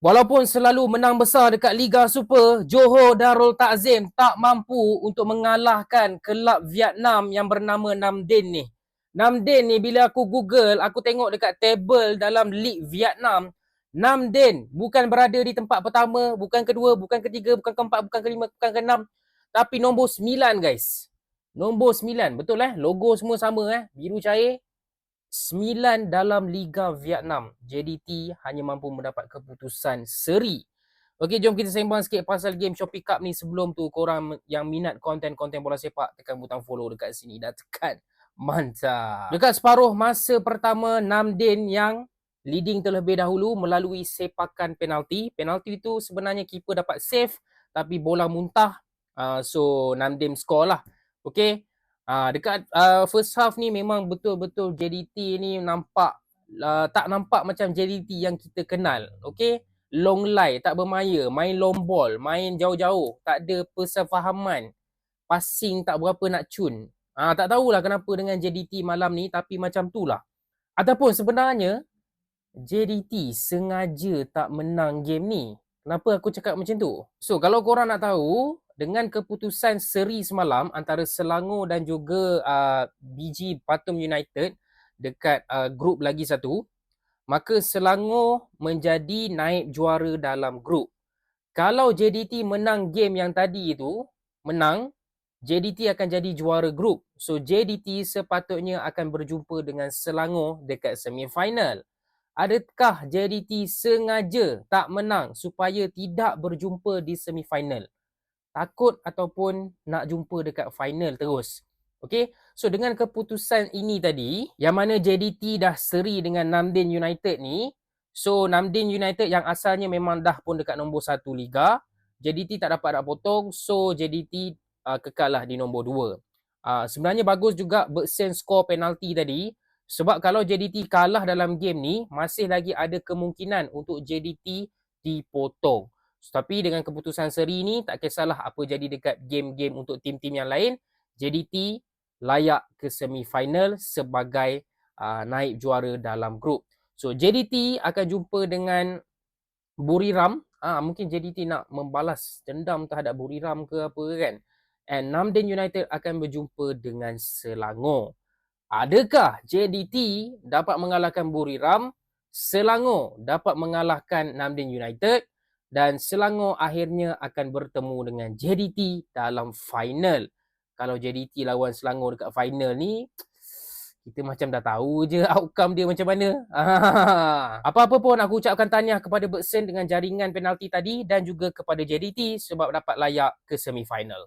Walaupun selalu menang besar dekat Liga Super, Johor Darul Takzim tak mampu untuk mengalahkan kelab Vietnam yang bernama Namdin ni. Namdin ni bila aku google, aku tengok dekat table dalam Lig Vietnam, Namdin bukan berada di tempat pertama, bukan kedua, bukan ketiga, bukan keempat, bukan kelima, bukan keenam, tapi nombor sembilan guys. Nombor sembilan, betul eh? Logo semua sama eh, biru cair, Sembilan dalam Liga Vietnam. JDT hanya mampu mendapat keputusan seri. Okey, jom kita sembang sikit pasal game Shopee Cup ni sebelum tu korang yang minat konten-konten bola sepak tekan butang follow dekat sini dah tekan. Mantap. Dekat separuh masa pertama Namdin yang leading terlebih dahulu melalui sepakan penalti. Penalti itu sebenarnya keeper dapat save tapi bola muntah. Uh, so Namdin score lah. Okey. Uh, dekat uh, first half ni memang betul-betul JDT ni nampak uh, tak nampak macam JDT yang kita kenal. Okay? Long lie, tak bermaya, main long ball, main jauh-jauh, tak ada persefahaman. Passing tak berapa nak cun. Uh, tak tahulah kenapa dengan JDT malam ni tapi macam tu lah. Ataupun sebenarnya JDT sengaja tak menang game ni. Kenapa aku cakap macam tu? So kalau korang nak tahu, dengan keputusan seri semalam antara Selangor dan juga uh, BG Batum United dekat uh, grup lagi satu, maka Selangor menjadi naib juara dalam grup. Kalau JDT menang game yang tadi itu, menang, JDT akan jadi juara grup. So JDT sepatutnya akan berjumpa dengan Selangor dekat semifinal. Adakah JDT sengaja tak menang supaya tidak berjumpa di semifinal? Takut ataupun nak jumpa dekat final terus. Okay, so dengan keputusan ini tadi, yang mana JDT dah seri dengan Namdin United ni, so Namdin United yang asalnya memang dah pun dekat nombor satu liga, JDT tak dapat nak potong, so JDT uh, kekal lah di nombor dua. Uh, sebenarnya bagus juga Bersen skor penalti tadi, sebab kalau JDT kalah dalam game ni, masih lagi ada kemungkinan untuk JDT dipotong. Tapi dengan keputusan seri ni tak kisahlah apa jadi dekat game-game untuk tim-tim yang lain, JDT layak ke semifinal sebagai uh, naib juara dalam grup. So JDT akan jumpa dengan Buriram. Ah uh, mungkin JDT nak membalas dendam terhadap Buriram ke apa kan. And Namdin United akan berjumpa dengan Selangor. Adakah JDT dapat mengalahkan Buriram? Selangor dapat mengalahkan Namdin United? Dan Selangor akhirnya akan bertemu dengan JDT dalam final. Kalau JDT lawan Selangor dekat final ni, kita macam dah tahu je outcome dia macam mana. Apa-apa pun aku ucapkan tahniah kepada Bersen dengan jaringan penalti tadi dan juga kepada JDT sebab dapat layak ke semifinal.